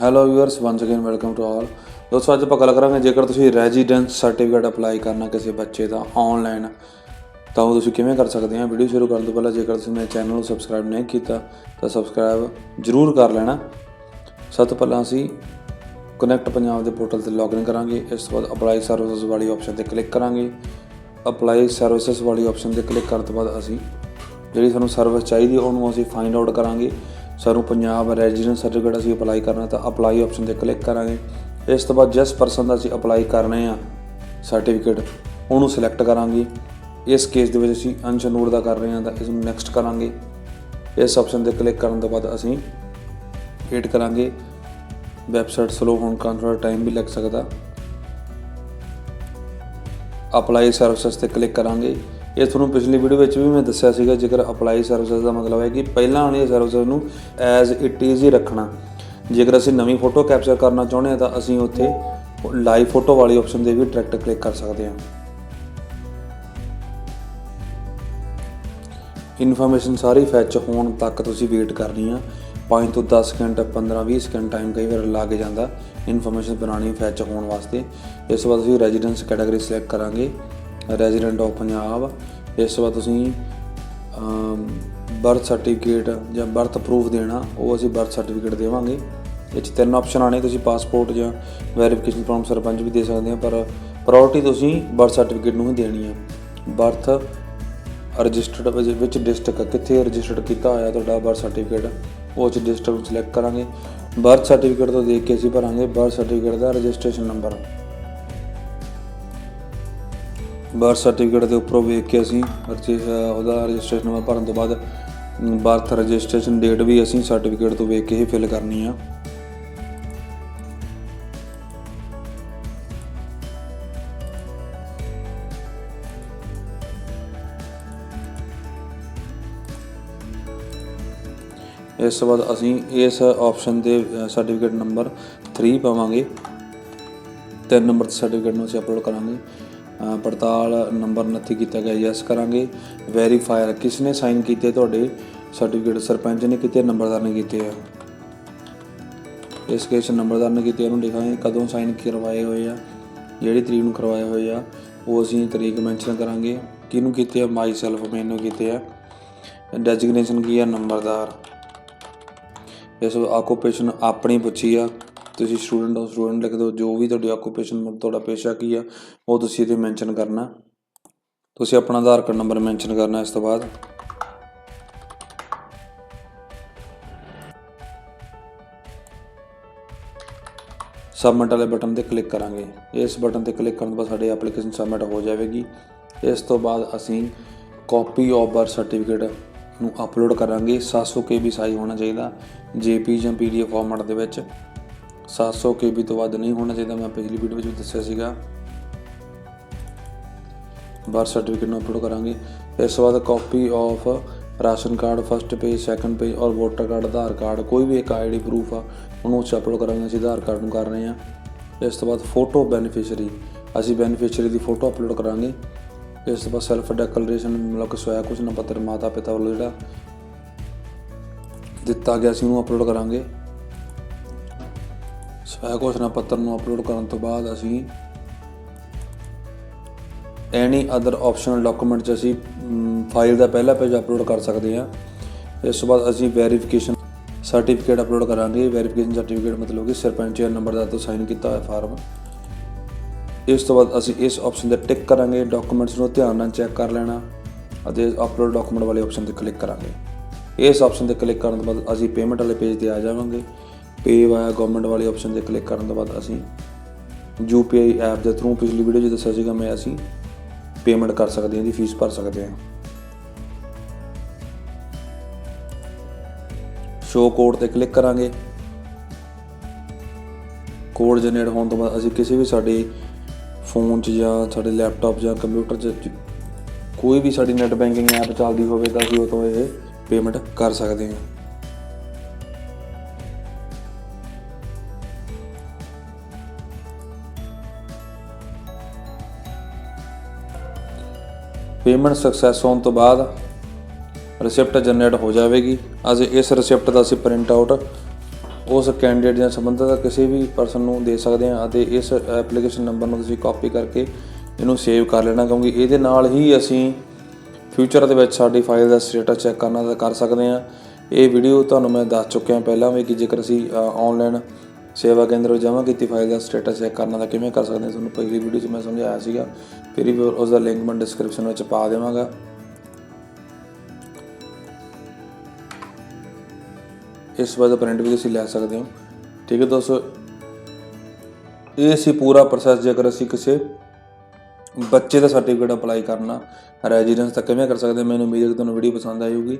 Hello viewers once again welcome to all ਦੋਸਤੋ, ਅੱਜ ਆਪਾਂ ਗੱਲ ਕਰਾਂਗੇ ਜੇਕਰ ਤੁਸੀਂ ਰੈਜ਼ੀਡੈਂਸ ਸਰਟੀਫਿਕੇਟ ਅਪਲਾਈ ਕਰਨਾ ਕਿਸੇ ਬੱਚੇ ਦਾ ਆਨਲਾਈਨ ਤਾਂ ਉਹ ਤੁਸੀਂ ਕਿਵੇਂ ਕਰ ਸਕਦੇ ਆ? ਵੀਡੀਓ ਸ਼ੁਰੂ ਕਰਨ ਤੋਂ ਪਹਿਲਾਂ ਜੇਕਰ ਤੁਸੀਂ ਮੇਰੇ ਚੈਨਲ ਨੂੰ ਸਬਸਕ੍ਰਾਈਬ ਨਹੀਂ ਕੀਤਾ, ਤਾਂ ਸਬਸਕ੍ਰਾਈਬ ਜ਼ਰੂਰ ਕਰ ਲੈਣਾ। ਸਭ ਤੋਂ ਪਹਿਲਾਂ ਅਸੀਂ ਕਨੈਕਟ ਪੰਜਾਬ ਦੇ ਪੋਰਟਲ ਤੇ ਲੌਗਇਨ ਕਰਾਂਗੇ। ਇਸ ਤੋਂ ਬਾਅਦ ਅਪਲਾਈ ਸਰਵਿਸਿਜ਼ ਵਾਲੀ ਆਪਸ਼ਨ ਤੇ ਕਲਿੱਕ ਕਰਾਂਗੇ। ਅਪਲਾਈ ਸਰਵਿਸਿਜ਼ ਵਾਲੀ ਆਪਸ਼ਨ ਤੇ ਕਲਿੱਕ ਕਰਨ ਤੋਂ ਬਾਅਦ ਅਸੀਂ ਜਿਹੜੀ ਸਾਨੂੰ ਸਰਵਿਸ ਚਾਹੀਦੀ ਉਹਨੂੰ ਅਸੀਂ ਫਾਈਂਡ ਆਊਟ ਕਰਾਂਗੇ। ਸਾਨੂੰ ਪੰਜਾਬ ਰੈਜ਼ੀਡੈਂਸ ਸਰਟੀਫਿਕੇਟ ਅਸੀਂ ਅਪਲਾਈ ਕਰਨਾ ਤਾਂ ਅਪਲਾਈ ਆਪਸ਼ਨ ਤੇ ਕਲਿੱਕ ਕਰਾਂਗੇ। ਇਸ ਤੋਂ ਬਾਅਦ ਜਿਸ ਪਰਸਨ ਦਾ ਅਸੀਂ ਅਪਲਾਈ ਕਰਨੇ ਆ ਸਰਟੀਫਿਕੇਟ ਉਹਨੂੰ ਸਿਲੈਕਟ ਕਰਾਂਗੇ। ਇਸ ਕੇਸ ਦੇ ਵਿੱਚ ਅਸੀਂ ਅੰਸ਼ਨ ਨੋਟ ਦਾ ਕਰ ਰਹੇ ਹਾਂ ਤਾਂ ਇਸ ਨੂੰ ਨੈਕਸਟ ਕਰਾਂਗੇ। ਇਸ ਆਪਸ਼ਨ ਤੇ ਕਲਿੱਕ ਕਰਨ ਤੋਂ ਬਾਅਦ ਅਸੀਂ ਵੇਟ ਕਰਾਂਗੇ। ਵੈਬਸਾਈਟ ਸਲੋ ਹੋਣ ਕਾਰਨ ਥੋੜਾ ਟਾਈਮ ਵੀ ਲੱਗ ਸਕਦਾ। ਅਪਲਾਈ ਸਰਵਿਸਿਜ਼ ਤੇ ਕਲਿੱਕ ਕਰਾਂਗੇ। ਇਹ ਤੁਹਾਨੂੰ ਪਿਛਲੀ ਵੀਡੀਓ ਵਿੱਚ ਵੀ ਮੈਂ ਦੱਸਿਆ ਸੀਗਾ, ਜੇਕਰ ਅਪਲਾਈ ਸਰਵਿਸਿਜ਼ ਦਾ ਮਤਲਬ ਹੈ ਕਿ ਪਹਿਲਾਂ ਵਾਲੀ ਸਰਵਿਸਿਜ਼ ਨੂੰ ਐਜ਼ ਇਟ ਇਜ਼ ਹੀ ਰੱਖਣਾ। ਜੇਕਰ ਅਸੀਂ ਨਵੀਂ ਫੋਟੋ ਕੈਪਚਰ ਕਰਨਾ ਚਾਹੁੰਦੇ ਹਾਂ, ਤਾਂ ਅਸੀਂ ਉੱਥੇ ਲਾਈਵ ਫੋਟੋ ਵਾਲੀ ਆਪਸ਼ਨ ਤੇ ਵੀ ਡਾਇਰੈਕਟ ਕਲਿੱਕ ਕਰ ਸਕਦੇ ਹਾਂ। ਇਨਫੋਰਮੇਸ਼ਨ ਸਾਰੀ ਫੈਚ ਹੋਣ ਤੱਕ ਤੁਸੀਂ ਵੇਟ ਕਰਨੀ ਆ। 5 ਤੋਂ 10 ਸਕਿੰਟ 15 20 ਸਕਿੰਟ ਟਾਈਮ ਕਈ ਵਾਰ ਲੱਗ ਜਾਂਦਾ। ਇਨਫੋਰਮੇਸ਼ਨ ਬਣਾਉਣੀ ਫੈਚ ਹੋਣ ਵਾਸਤੇ। ਇਸ ਤੋਂ ਬਾਅਦ ਅਸੀਂ ਰੈਜ਼ੀਡੈਂਸ ਕੈਟਾਗਰੀ ਸਿਲੈਕਟ ਕਰਾਂਗੇ। ਰੈਜ਼ੀਡੈਂਟ ਆਫ ਪੰਜਾਬ ਇਸ ਤੋਂ ਬਾਅਦ ਤੁਸੀਂ ਬਰਥ ਸਰਟੀਫਿਕੇਟ ਜਾਂ ਬਰਥ ਪ੍ਰੂਫ ਦੇਣਾ, ਉਹ ਅਸੀਂ ਬਰਥ ਸਰਟੀਫਿਕੇਟ ਦੇਵਾਂਗੇ। ਇਹ 'ਚ ਤਿੰਨ ਆਪਸ਼ਨ ਆਣੇ ਤੁਸੀਂ ਪਾਸਪੋਰਟ ਜਾਂ ਵੈਰੀਫਿਕੇਸ਼ਨ ਫਾਰਮ ਸਰਪੰਚ ਵੀ ਦੇ ਸਕਦੇ ਆ ਪਰ ਪ੍ਰਾਇੋਰਟੀ ਤੁਸੀਂ ਬਰਥ ਸਰਟੀਫਿਕੇਟ ਨੂੰ ਹੀ ਦੇਣੀ ਹੈ ਬਰਥ ਰਜਿਸਟਰਡ ਵਿੱਚ ਡਿਸਟ੍ਰਿਕਟ ਕਿੱਥੇ ਰਜਿਸਟਰਡ ਕੀਤਾ ਹੋਇਆ ਤੁਹਾਡਾ ਬਰਥ ਸਰਟੀਫਿਕੇਟ ਉਹ ਚ ਡਿਸਟ੍ਰਿਕਟ ਸਿਲੈਕਟ ਕਰਾਂਗੇ। ਬਰਥ ਸਰਟੀਫਿਕੇਟ ਤੋਂ ਦੇਖ ਕੇ ਅਸੀਂ ਭਰਾਂਗੇ ਬਰਥ ਸਰਟੀਫਿਕੇਟ ਦਾ ਰਜਿਸਟ੍ਰੇਸ਼ਨ ਨੰਬਰ ਬਰਥ ਸਰਟੀਫਿਕੇਟ ਦੇ ਉੱਪਰੋਂ ਵੇਖ ਕੇ ਅਸੀਂ ਰਜਿ- ਉਹਦਾ ਰਜਿਸਟ੍ਰੇਸ਼ਨ ਨੰਬਰ ਭਰਨ ਤੋਂ ਬਾਅਦ ਬਰਥ ਰਜਿਸਟ੍ਰੇਸ਼ਨ ਡੇਟ ਵੀ ਅਸੀਂ ਸਰਟੀਫਿਕੇਟ ਤੋਂ ਵੇਖ ਕੇ ਹੀ ਫਿਲ ਕਰਨੀ ਆ। ਇਸ ਤੋਂ ਬਾਅਦ ਅਸੀਂ ਇਸ ਆਪਸ਼ਨ 'ਤੇ ਸਰਟੀਫਿਕੇਟ ਨੰਬਰ 3 ਪਾਵਾਂਗੇ। ਤਿੰਨ ਨੰਬਰ ਸਰਟੀਫਿਕੇਟ ਨੂੰ ਅਸੀਂ ਅਪਲੋਡ ਕਰਾਂਗੇ। ਪੜਤਾਲ ਨੰਬਰ 29 ਕੀਤਾ ਗਿਆ ਯੈਸ ਕਰਾਂਗੇ। ਵੈਰੀਫਾਇਰ ਕਿਸ ਨੇ ਸਾਈਨ ਕੀਤੇ ਤੁਹਾਡੇ ਸਰਟੀਫਿਕੇਟ ਸਰਪੰਚ ਨੇ ਕੀਤੇ, ਨੰਬਰਦਾਰ ਨੇ ਕੀਤੇ ਆ। ਇਸ ਕੇਸ ਨੰਬਰਦਾਰ ਨੇ ਕੀਤੇ ਉਹਨੂੰ ਲਿਖਾਂਗੇ, ਕਦੋਂ ਸਾਈਨ ਕਰਵਾਏ ਹੋਏ ਆ, ਜਿਹੜੀ ਤਰੀਕ ਨੂੰ ਕਰਵਾਏ ਹੋਏ ਆ, ਉਹ ਅਸੀਂ ਤਰੀਕ ਮੈਂਸ਼ਨ ਕਰਾਂਗੇ। ਕਿਹਨੂੰ ਕੀਤੇ ਆ? ਮਾਈ ਸੈਲਫ ਮੈਨੂੰ ਕੀਤੇ ਆ। ਡੈਜ਼ਿਗਨੇਸ਼ਨ ਕੀ ਆ? ਨੰਬਰਦਾਰ। ਇਸ ਆਕੂਪੇਸ਼ਨ ਆਪਣੀ ਪੁੱਛੀ ਆ। ਤੁਸੀਂ ਸਟੂਡੈਂਟ ਹੋ ਸਟੂਡੈਂਟ ਲਿਖ ਦਿਓ, ਜੋ ਵੀ ਤੁਹਾਡੀ ਆਕੂਪੇਸ਼ਨ ਤੁਹਾਡਾ ਪੇਸ਼ਾ ਕੀ ਆ, ਉਹ ਤੁਸੀਂ ਇਹਦੇ ਮੈਂਸ਼ਨ ਕਰਨਾ। ਤੁਸੀਂ ਆਪਣਾ ਆਧਾਰ ਕਾਰਡ ਨੰਬਰ ਮੈਂਸ਼ਨ ਕਰਨਾ ਇਸ ਤੋਂ ਬਾਅਦ। ਸਬਮਿਟ ਵਾਲੇ ਬਟਨ ਤੇ ਕਲਿੱਕ ਕਰਾਂਗੇ। ਇਸ ਬਟਨ ਤੇ ਕਲਿੱਕ ਕਰਨ ਤੋਂ ਬਾਅਦ ਸਾਡੀ ਐਪਲੀਕੇਸ਼ਨ ਸਬਮਿਟ ਹੋ ਜਾਵੇਗੀ। ਇਸ ਤੋਂ ਬਾਅਦ ਅਸੀਂ ਕਾਪੀ ਆਫ ਬਰਥ ਸਰਟੀਫਿਕੇਟ ਨੂੰ ਅਪਲੋਡ ਕਰਾਂਗੇ। 700 KB ਸਾਈਜ਼ ਹੋਣਾ ਚਾਹੀਦਾ JP ਜਾਂ PDF ਫਾਰਮੈਟ ਦੇ ਵਿੱਚ। 700 KB ਤੋਂ ਵੱਧ ਨਹੀਂ ਹੋਣਾ ਚਾਹੀਦਾ, ਮੈਂ ਪਿਛਲੀ ਵੀਡੀਓ ਵਿੱਚ ਵੀ ਦੱਸਿਆ ਸੀਗਾ। ਬਰਥ ਸਰਟੀਫਿਕੇਟ ਨੂੰ ਅਪਲੋਡ ਕਰਾਂਗੇ। ਇਸ ਤੋਂ ਬਾਅਦ copy of ration card first page second page ਔਰ ਵੋਟਰ ਕਾਰਡ ਆਧਾਰ ਕਾਰਡ, ਕੋਈ ਵੀ ਇੱਕ ਆਈਡੀ ਪ੍ਰੂਫ ਆ, ਉਹਨੂੰ ਉੱਚ ਅਪਲੋਡ ਕਰਾਂਗੇ, ਅਸੀਂ ਆਧਾਰ ਕਾਰਡ ਨੂੰ ਕਰ ਰਹੇ ਹਾਂ। ਇਸ ਤੋਂ ਬਾਅਦ ਫੋਟੋ ਬੈਨੀਫੀਸ਼ੀਅਰੀ ਅਸੀਂ ਬੈਨੀਫੀਸ਼ੀਅਰੀ ਦੀ ਫੋਟੋ ਅਪਲੋਡ ਕਰਾਂਗੇ। ਇਸ ਤੋਂ ਬਾਅਦ ਸੈਲਫ ਡੈਕਲੇਰੇਸ਼ਨ ਮਤਲਬ ਕਿ ਸਵੈ ਘੋਸ਼ਣਾ ਪੱਤਰ ਮਾਤਾ ਪਿਤਾ ਵੱਲੋਂ ਜਿਹੜਾ ਦਿੱਤਾ ਗਿਆ ਸੀ, ਉਹਨੂੰ ਅਪਲੋਡ ਕਰਾਂਗੇ। ਸਵੈ ਘੋਸ਼ਣਾ ਪੱਤਰ ਨੂੰ ਅਪਲੋਡ ਕਰਨ ਤੋਂ ਬਾਅਦ ਅਸੀਂ ਐਨੀ ਅਦਰ ਆਪਸ਼ਨਲ ਡਾਕੂਮੈਂਟ ਚ ਅਸੀਂ ਫਾਈਲ ਦਾ ਪਹਿਲਾ ਪੇਜ ਅਪਲੋਡ ਕਰ ਸਕਦੇ ਹਾਂ। ਇਸ ਤੋਂ ਬਾਅਦ ਅਸੀਂ ਵੈਰੀਫਿਕੇਸ਼ਨ ਸਰਟੀਫਿਕੇਟ ਅਪਲੋਡ ਕਰਾਂਗੇ। ਵੈਰੀਫਿਕੇਸ਼ਨ ਸਰਟੀਫਿਕੇਟ ਮਤਲਬ ਕਿ ਸਰਪੰਚ ਜਾਂ ਨੰਬਰਦਾਰ ਤੋਂ ਸਾਈਨ ਕੀਤਾ ਹੋਇਆ ਫਾਰਮ ਇਸ ਤੋਂ ਬਾਅਦ ਅਸੀਂ ਇਸ ਆਪਸ਼ਨ ਤੇ ਟਿਕ ਕਰਾਂਗੇ। ਡਾਕੂਮੈਂਟਸ ਨੂੰ ਧਿਆਨ ਨਾਲ ਚੈੱਕ ਕਰ ਲੈਣਾ ਅਤੇ ਅਪਲੋਡ ਡਾਕੂਮੈਂਟ ਵਾਲੇ ਆਪਸ਼ਨ ਤੇ ਕਲਿੱਕ ਕਰਾਂਗੇ। ਇਸ ਆਪਸ਼ਨ ਤੇ ਕਲਿੱਕ ਕਰਨ ਤੋਂ ਬਾਅਦ ਅਸੀਂ ਪੇਮੈਂਟ ਵਾਲੇ ਪੇਜ ਤੇ ਆ ਜਾਵਾਂਗੇ। ਪੇ ਵਾਇਆ ਗਵਰਨਮੈਂਟ ਵਾਲੇ ਆਪਸ਼ਨ ਤੇ ਕਲਿੱਕ ਕਰਨ ਤੋਂ ਬਾਅਦ ਅਸੀਂ UPI ਐਪ ਦੇ ਥਰੂ ਪਿਛਲੀ ਵੀਡੀਓ 'ਚ ਦੱਸਿਆ ਸੀਗਾ ਮੈਂ ਅਸੀਂ ਪੇਮੈਂਟ ਕਰ ਸਕਦੇ ਹਾਂ ਦੀ ਫੀਸ ਭਰ ਸਕਦੇ ਹਾਂ। ਸ਼ੋ ਕੋਡ ਤੇ ਕਲਿੱਕ ਕਰਾਂਗੇ। ਕੋਡ ਜਨਰੇਟ ਹੋਣ ਤੋਂ ਬਾਅਦ ਅਸੀਂ ਕਿਸੇ ਵੀ ਸਾਡੇ ਫੋਨ 'ਚ ਜਾਂ ਸਾਡੇ ਲੈਪਟਾਪ ਜਾਂ ਕੰਪਿਊਟਰ 'ਚ ਕੋਈ ਵੀ ਸਾਡੀ ਨੈਟ ਬੈਂਕਿੰਗ ਐਪ ਚੱਲਦੀ ਹੋਵੇ ਤਾਂ ਅਸੀਂ ਉਹ ਤੋਂ ਇਹ ਪੇਮੈਂਟ ਕਰ ਸਕਦੇ ਹਾਂ। ਪੇਮੈਂਟ ਸਕਸੈਸ ਹੋਣ ਤੋਂ ਬਾਅਦ ਰਿਸਿਪਟ ਜਨਰੇਟ ਹੋ ਜਾਵੇਗੀ। ਅਸੀਂ ਇਸ ਰਿਸਿਪਟ ਦਾ ਅਸੀਂ ਪ੍ਰਿੰਟ ਆਊਟ ਉਸ ਕੈਂਡੀਡੇਟ ਜਾਂ ਸੰਬੰਧਿਤ ਕਿਸੇ ਵੀ ਪਰਸਨ ਨੂੰ ਦੇ ਸਕਦੇ ਹਾਂ ਅਤੇ ਇਸ ਐਪਲੀਕੇਸ਼ਨ ਨੰਬਰ ਨੂੰ ਤੁਸੀਂ ਕਾਪੀ ਕਰਕੇ ਇਹਨੂੰ ਸੇਵ ਕਰ ਲੈਣਾ, ਕਿਉਂਕਿ ਇਹਦੇ ਨਾਲ ਹੀ ਅਸੀਂ ਫਿਊਚਰ ਦੇ ਵਿੱਚ ਸਾਡੀ ਫਾਈਲ ਦਾ ਸਟੇਟਸ ਚੈੱਕ ਕਰਨਾ ਤਾਂ ਕਰ ਸਕਦੇ ਹਾਂ। ਇਹ ਵੀਡੀਓ ਤੁਹਾਨੂੰ ਮੈਂ ਦੱਸ ਚੁੱਕਿਆ ਪਹਿਲਾਂ ਵੀ ਕਿ ਜੇਕਰ ਅਸੀਂ ਆਨਲਾਈਨ ਸੇਵਾ ਕੇਂਦਰ ਵਿੱਚ ਜਮ੍ਹਾਂ ਕੀਤੀ ਫਾਈਲ ਦਾ ਸਟੇਟਸ ਚੈੱਕ ਕਰਨਾ ਤਾਂ ਕਿਵੇਂ ਕਰ ਸਕਦੇ ਹਾਂ? ਤੁਹਾਨੂੰ ਪਹਿਲੀ ਵੀਡੀਓ 'ਚ ਮੈਂ ਸਮਝਾਇਆ ਸੀਗਾ। ਫਿਰ ਵੀ ਉਸ ਦਾ ਲਿੰਕ ਮੈਂ ਡਿਸਕ੍ਰਿਪਸ਼ਨ ਵਿੱਚ ਪਾ ਦੇਵਾਂਗਾ। ਇਸ ਵਾਰ ਦਾ ਪ੍ਰਿੰਟ ਵੀ ਤੁਸੀਂ ਲੈ ਸਕਦੇ ਹੋ। ਠੀਕ ਹੈ ਦੋਸਤੋ, ਇਹ ਸੀ ਪੂਰਾ ਪ੍ਰੋਸੈਸ ਜੇਕਰ ਅਸੀਂ ਕਿਸੇ ਬੱਚੇ ਦਾ ਸਰਟੀਫਿਕੇਟ ਅਪਲਾਈ ਕਰਨਾ ਰੈਜ਼ੀਡੈਂਸ ਤਾਂ ਕਿਵੇਂ ਕਰ ਸਕਦੇ ਮੈਨੂੰ ਉਮੀਦ ਹੈ ਕਿ ਤੁਹਾਨੂੰ ਵੀਡੀਓ ਪਸੰਦ ਆਈ ਹੋਊਗੀ।